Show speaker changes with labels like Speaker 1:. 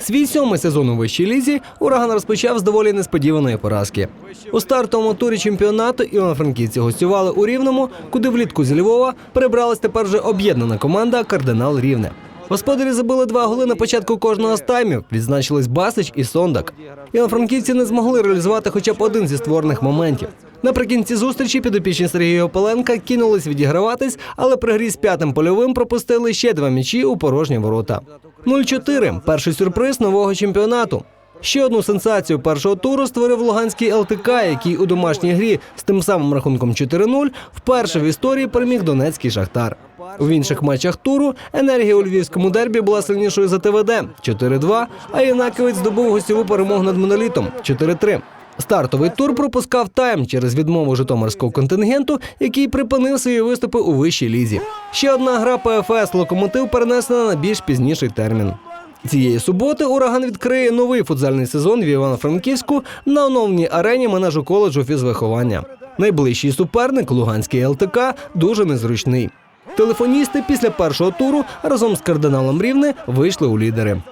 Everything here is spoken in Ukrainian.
Speaker 1: Свій сьомий сезон у вищій лізі ураган розпочав з доволі несподіваної поразки. У стартовому турі чемпіонату івано-франківці гостювали у Рівному, куди влітку зі Львова перебралась тепер вже об'єднана команда Кардинал Рівне. Господарі забили два голи на початку кожного з таймів. Відзначились Басич і Сондак. Івано-франківці не змогли реалізувати хоча б один зі створених моментів. Наприкінці зустрічі підопічні Сергія Опаленка кинулись відіграватись, але при грі з п'ятим польовим пропустили ще два м'ячі у порожні ворота. 0-4 – перший сюрприз нового чемпіонату. Ще одну сенсацію першого туру створив Луганський ЛТК, який у домашній грі з тим самим рахунком 4-0 вперше в історії переміг Донецький Шахтар. У інших матчах туру енергія у львівському дербі була сильнішою за ТВД 4-2, а Єнаківець здобув гостєву перемогу над монолітом 4-3. Стартовий тур пропускав тайм через відмову житомирського контингенту, який припинив свої виступи у вищій лізі. Ще одна гра ПФС Локомотив перенесена на більш пізніший термін. Цієї суботи ураган відкриє новий футзальний сезон в Івано-Франківську на оновленій арені менеджу коледжу фізвиховання. Найближчий суперник Луганський ЛТК дуже незручний. Телефоністи після першого туру разом з кардиналом Рівне вийшли у лідери.